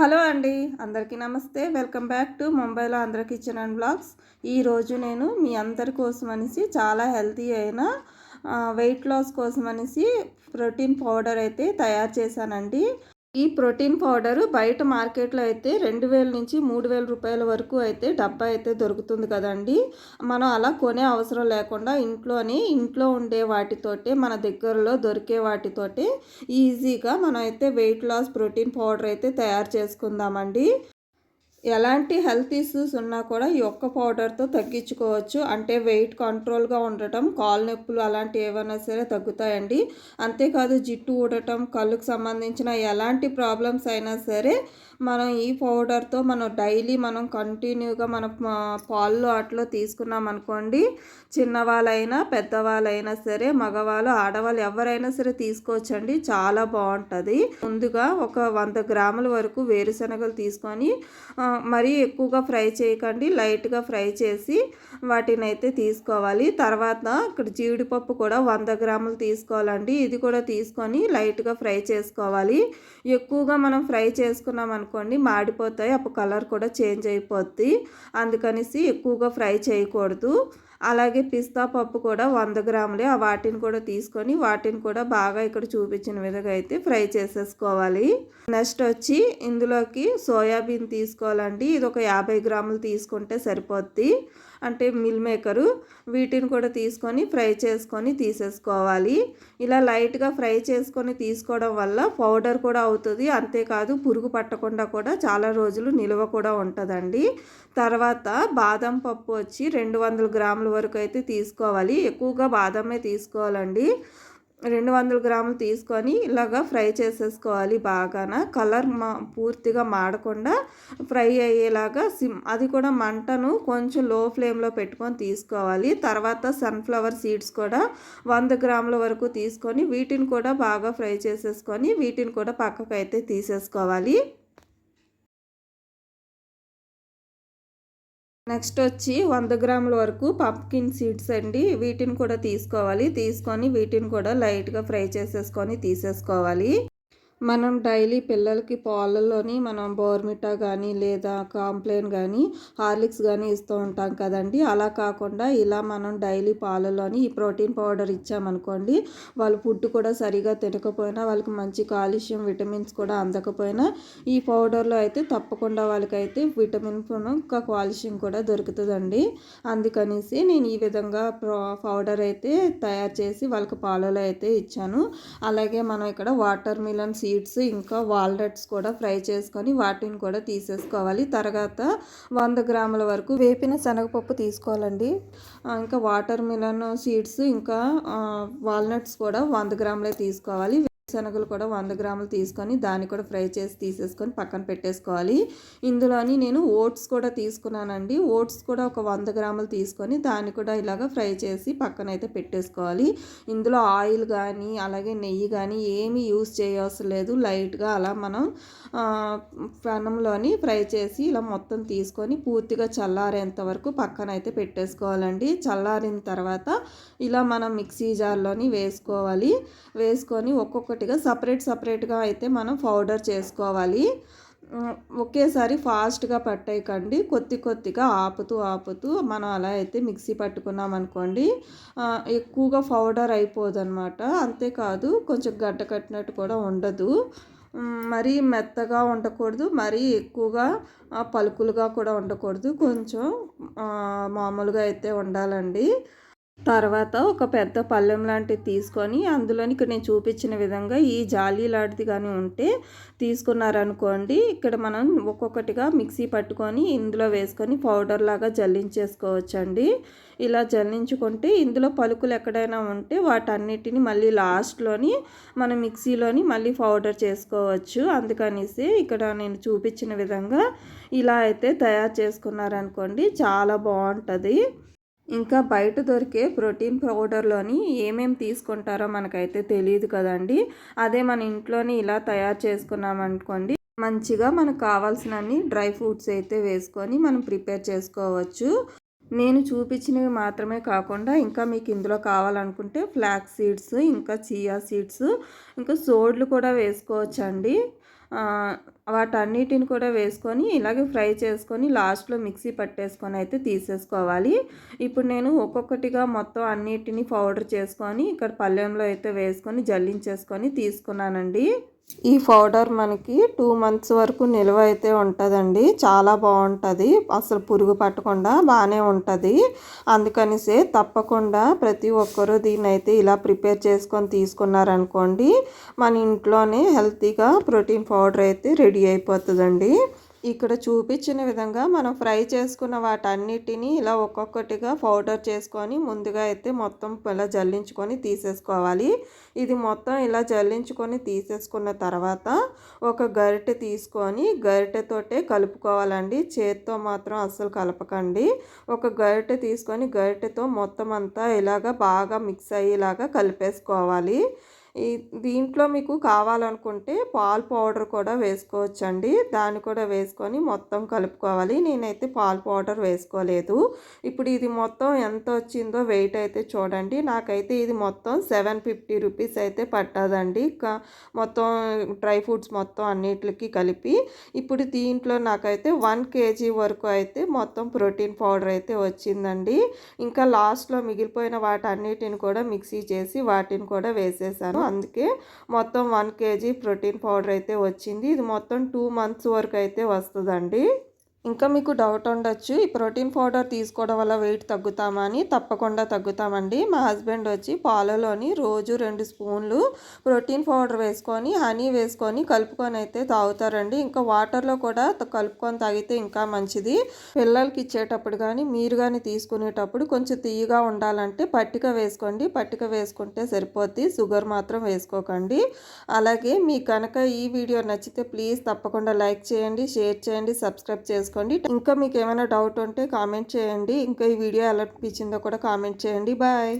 Hello అండి అందరికీ నమస్తే. వెల్కమ్ బ్యాక్ టు ముంబైలో ఆంధ్ర కిచెన్ అండ్ బ్లాగ్స్. ఈరోజు నేను మీ అందరి కోసం అనేసి చాలా హెల్తీ అయిన వెయిట్ లాస్ కోసం అనేసి ప్రోటీన్ పౌడర్ అయితే తయారు చేశానండి. ఈ ప్రోటీన్ పౌడర్ బయట మార్కెట్లో అయితే రెండు వేల నుంచి మూడు వేల రూపాయల వరకు అయితే డబ్బా అయితే దొరుకుతుంది కదండి. మనం అలా కొనే అవసరం లేకుండా ఇంట్లోని ఇంట్లో ఉండే వాటితోటే మన దగ్గరలో దొరికే వాటితోటే ఈజీగా మనం అయితే వెయిట్ లాస్ ప్రోటీన్ పౌడర్ అయితే తయారు చేసుకుందామండి. ఎలాంటి హెల్త్ ఇష్యూస్ ఉన్నా కూడా ఈ ఒక్క పౌడర్తో తగ్గించుకోవచ్చు. అంటే వెయిట్ కంట్రోల్గా ఉండటం కాలు నొప్పులు అలాంటివి ఏవైనా సరే తగ్గుతాయండి. అంతేకాదు జిట్టు ఊడటం కళ్ళుకు సంబంధించిన ఎలాంటి ప్రాబ్లమ్స్ అయినా సరే మనం ఈ పౌడర్తో మనం డైలీ మనం కంటిన్యూగా మన పాల్లో అట్లో తీసుకున్నాం అనుకోండి చిన్నవాళ్ళైనా పెద్దవాళ్ళైనా సరే మగవాళ్ళు ఆడవాళ్ళు ఎవరైనా సరే తీసుకోవచ్చండి. చాలా బాగుంటుంది. ముందుగా ఒక వంద గ్రాముల వరకు వేరుశనగలు తీసుకొని మరీ ఎక్కువగా ఫ్రై చేయకండి. లైట్గా ఫ్రై చేసి వాటిని అయితే తీసుకోవాలి. తర్వాత ఇక్కడ జీడిపప్పు కూడా వంద గ్రాములు తీసుకోవాలండి. ఇది కూడా తీసుకొని లైట్గా ఫ్రై చేసుకోవాలి. ఎక్కువగా మనం ఫ్రై చేసుకున్నాం అనుకోండి మాడిపోతాయి. అప్పుడు కలర్ కూడా చేంజ్ అయిపోద్ది. అందుకనేసి ఎక్కువగా ఫ్రై చేయకూడదు. అలాగే పిస్తా పప్పు కూడా వంద గ్రాములే. ఆ వాటిని కూడా తీసుకొని వాటిని కూడా బాగా ఇక్కడ చూపించిన విధంగా అయితే ఫ్రై చేసేసుకోవాలి. నెక్స్ట్ వచ్చి ఇందులోకి సోయాబీన్ తీసుకోవాలండి. ఇది ఒక యాభై గ్రాములు తీసుకుంటే సరిపోద్ది. అంటే మిల్ మేకరు. వీటిని కూడా తీసుకొని ఫ్రై చేసుకొని తీసేసుకోవాలి. ఇలా లైట్గా ఫ్రై చేసుకొని తీసుకోవడం వల్ల పౌడర్ కూడా అవుతుంది. అంతేకాదు పురుగు పట్టకుండా కూడా చాలా రోజులు నిల్వ కూడా ఉంటుందండి. తర్వాత బాదం పప్పు వచ్చి రెండు వందల గ్రాములు వరకు అయితే తీసుకోవాలి. ఎక్కువగా బాదమే తీసుకోవాలండి. రెండు వందల గ్రాములు తీసుకొని ఇలాగా ఫ్రై చేసేసుకోవాలి బాగాన. కలర్ మా పూర్తిగా మాడకుండా ఫ్రై అయ్యేలాగా సిమ్ అది కూడా మంటను కొంచెం లో ఫ్లేమ్లో పెట్టుకొని తీసుకోవాలి. తర్వాత సన్ఫ్లవర్ సీడ్స్ కూడా వంద గ్రాముల వరకు తీసుకొని వీటిని కూడా బాగా ఫ్రై చేసేసుకొని వీటిని కూడా పక్కకు అయితే తీసేసుకోవాలి. నెక్స్ట్ వచ్చి వంద గ్రాముల వరకు పంప్కిన్ సీడ్స్ అండి. వీటిని కూడా తీసుకోవాలి. తీసుకొని వీటిని కూడా లైట్గా ఫ్రై చేసేసుకొని తీసేసుకోవాలి. మనం డైలీ పిల్లలకి పాలల్లోని మనం బోర్మిటా కానీ లేదా కాంప్లైన్ కానీ హార్లిక్స్ కానీ ఇస్తూ ఉంటాం కదండి. అలా కాకుండా ఇలా మనం డైలీ పాలలోని ఈ ప్రోటీన్ పౌడర్ ఇచ్చామనుకోండి వాళ్ళు ఫుడ్ కూడా సరిగా తినకపోయినా వాళ్ళకి మంచి కాల్షియం విటమిన్స్ కూడా అందకపోయినా ఈ పౌడర్లో అయితే తప్పకుండా వాళ్ళకైతే విటమిన్ ఇంకా కాల్షియం కూడా దొరుకుతుందండి. అందుకనేసి నేను ఈ విధంగా పౌడర్ అయితే తయారు చేసి వాళ్ళకి పాలలో అయితే ఇచ్చాను. అలాగే మనం ఇక్కడ వాటర్ మిలన్ సీడ్స్ ఇంకా వాల్నట్స్ కూడా ఫ్రై చేసుకొని వాటిని కూడా తీసేసుకోవాలి. తర్వాత వంద గ్రాముల వరకు వేపిన శనగపప్పు తీసుకోవాలండి. ఇంకా వాటర్ మిలన్ సీడ్స్ ఇంకా వాల్నట్స్ కూడా వంద గ్రాములే తీసుకోవాలి. శనగలు కూడా వంద గ్రాములు తీసుకొని దాన్ని కూడా ఫ్రై చేసి తీసేసుకొని పక్కన పెట్టేసుకోవాలి. ఇందులోని నేను ఓట్స్ కూడా తీసుకున్నానండి. ఓట్స్ కూడా ఒక వంద గ్రాములు తీసుకొని దాన్ని కూడా ఇలాగ ఫ్రై చేసి పక్కన అయితే పెట్టేసుకోవాలి. ఇందులో ఆయిల్ కానీ అలాగే నెయ్యి కానీ ఏమీ యూస్ చేయవసరం లేదు. లైట్గా అలా మనం పెనంలోని ఫ్రై చేసి ఇలా మొత్తం తీసుకొని పూర్తిగా చల్లారేంత వరకు పక్కన అయితే పెట్టేసుకోవాలండి. చల్లారిన తర్వాత ఇలా మనం మిక్సీ జార్లోని వేసుకోవాలి. వేసుకొని ఒక్కొక్కటి ఒక్కొక్కటిగా సపరేట్ సపరేట్గా అయితే మనం పౌడర్ చేసుకోవాలి. ఒకేసారి ఫాస్ట్గా పట్టేయకండి. కొద్ది కొద్దిగా ఆపుతూ ఆపుతూ మనం అలా అయితే మిక్సీ పట్టుకున్నాం అనుకోండి ఎక్కువగా పౌడర్ అయిపోదు అనమాట అంతేకాదు కొంచెం గడ్డ కట్టినట్టు కూడా ఉండదు. మరీ మెత్తగా ఉండకూడదు మరీ ఎక్కువగా పలుకులుగా కూడా ఉండకూడదు. కొంచెం మామూలుగా అయితే ఉండాలండి. తర్వాత ఒక పెద్ద పళ్ళెం లాంటిది తీసుకొని అందులోని ఇక్కడ నేను చూపించిన విధంగా ఈ జాలీ లాంటిది కానీ ఉంటే తీసుకున్నారనుకోండి ఇక్కడ మనం ఒక్కొక్కటిగా మిక్సీ పట్టుకొని ఇందులో వేసుకొని పౌడర్ లాగా జల్లించేసుకోవచ్చండి. ఇలా జల్లించుకుంటే ఇందులో పలుకులు ఎక్కడైనా ఉంటే వాటన్నిటిని మళ్ళీ లాస్ట్లోని మనం మిక్సీలోని మళ్ళీ పౌడర్ చేసుకోవచ్చు. అందుకనేసి ఇక్కడ నేను చూపించిన విధంగా ఇలా అయితే తయారు చేసుకున్నారనుకోండి చాలా బాగుంటుంది. ఇంకా బయట దొరికే ప్రోటీన్ పౌడర్లోని ఏమేమి తీసుకుంటారో మనకైతే తెలియదు కదండి. అదే మన ఇంట్లోని ఇలా తయారు చేసుకున్నామనుకోండి మంచిగా మనకు కావాల్సినన్ని డ్రై ఫ్రూట్స్ అయితే వేసుకొని మనం ప్రిపేర్ చేసుకోవచ్చు. నేను చూపించినవి మాత్రమే కాకుండా ఇంకా మీకు ఇందులో కావాలనుకుంటే ఫ్లాక్ సీడ్స్ ఇంకా చియా సీడ్స్ ఇంకా సోడ్లు కూడా వేసుకోవచ్చండి. వాటన్నిటిని కూడా వేసుకొని ఇలాగే ఫ్రై చేసుకొని లాస్ట్లో మిక్సీ పట్టేసుకొని అయితే తీసేసుకోవాలి. ఇప్పుడు నేను ఒక్కొక్కటిగా మొత్తం అన్నిటిని పౌడర్ చేసుకొని ఇక్కడ పళ్ళెంలో అయితే వేసుకొని జల్లించేసుకొని తీసుకున్నానండి. ఈ పౌడర్ మనకి టూ మంత్స్ వరకు నిల్వ అయితే ఉంటుందండి. చాలా బాగుంటుంది. అసలు పురుగు పట్టకుండా బాగానే ఉంటుంది. అందుకనిసే తప్పకుండా ప్రతి ఒక్కరూ దీన్ని అయితే ఇలా ప్రిపేర్ చేసుకొని తీసుకున్నారనుకోండి మన ఇంట్లోనే హెల్తీగా ప్రోటీన్ పౌడర్ అయితే రెడీ అయిపోతుందండి. ఇక్కడ చూపించిన విధంగా మనం ఫ్రై చేసుకున్న వాటన్నిటిని ఇలా ఒక్కొక్కటిగా పౌడర్ చేసుకొని ముందుగా అయితే మొత్తం ఇలా జల్లించుకొని తీసేసుకోవాలి. ఇది మొత్తం ఇలా జల్లించుకొని తీసేసుకున్న తర్వాత ఒక గరిటె తీసుకొని గరిటెతోటే కలుపుకోవాలండి. చేత్తో మాత్రం అస్సలు కలపకండి. ఒక గరిటె తీసుకొని గరిటెతో మొత్తం అంతా ఇలాగ బాగా మిక్స్ అయ్యేలాగా కలిపేసుకోవాలి. దీంట్లో మీకు కావాలనుకుంటే పాల్ పౌడర్ కూడా వేసుకోవచ్చండి. దాన్ని కూడా వేసుకొని మొత్తం కలుపుకోవాలి. నేనైతే పాల్ పౌడర్ వేసుకోలేదు. ఇప్పుడు ఇది మొత్తం ఎంత వచ్చిందో వెయిట్ అయితే చూడండి. నాకైతే ఇది మొత్తం సెవెన్ ఫిఫ్టీ రూపీస్ అయితే పట్టదండి. మొత్తం డ్రై ఫ్రూట్స్ మొత్తం అన్నిటికి కలిపి ఇప్పుడు దీంట్లో నాకైతే వన్ కేజీ వరకు అయితే మొత్తం ప్రోటీన్ పౌడర్ అయితే వచ్చిందండి. ఇంకా లాస్ట్లో మిగిలిపోయిన వాటన్నిటిని కూడా మిక్సీ చేసి వాటిని కూడా వేసేసాను. అందుకే మొత్తం వన్ కేజీ ప్రోటీన్ పౌడర్ అయితే వచ్చింది. ఇది మొత్తం టూ మంత్స్ వరకు అయితే వస్తుందండి. ఇంకా మీకు డౌట్ ఉండొచ్చు. ఈ ప్రోటీన్ పౌడర్ తీసుకోవడం వల్ల వెయిట్ తగ్గుతామా అని తప్పకుండా తగ్గుతామండి. మా హస్బెండ్ వచ్చి పాలలోని రోజు రెండు స్పూన్లు ప్రోటీన్ పౌడర్ వేసుకొని హనీ వేసుకొని కలుపుకొని అయితే తాగుతారండి. ఇంకా వాటర్లో కూడా కలుపుకొని తాగితే ఇంకా మంచిది. పిల్లలకి ఇచ్చేటప్పుడు కానీ మీరు కానీ తీసుకునేటప్పుడు కొంచెం తీయగా ఉండాలంటే పట్టిక వేసుకోండి. పట్టిక వేసుకుంటే సరిపోద్ది. షుగర్ మాత్రం వేసుకోకండి. అలాగే మీకు కనుక ఈ వీడియో నచ్చితే ప్లీజ్ తప్పకుండా లైక్ చేయండి షేర్ చేయండి సబ్స్క్రైబ్ చేసుకోండి. చేసుకోండి. ఇంకా మీకు ఏమైనా డౌట్ ఉంటే కామెంట్ చేయండి. ఇంకా ఈ వీడియో ఎలా అనిపించిందో కూడా కామెంట్ చేయండి. బాయ్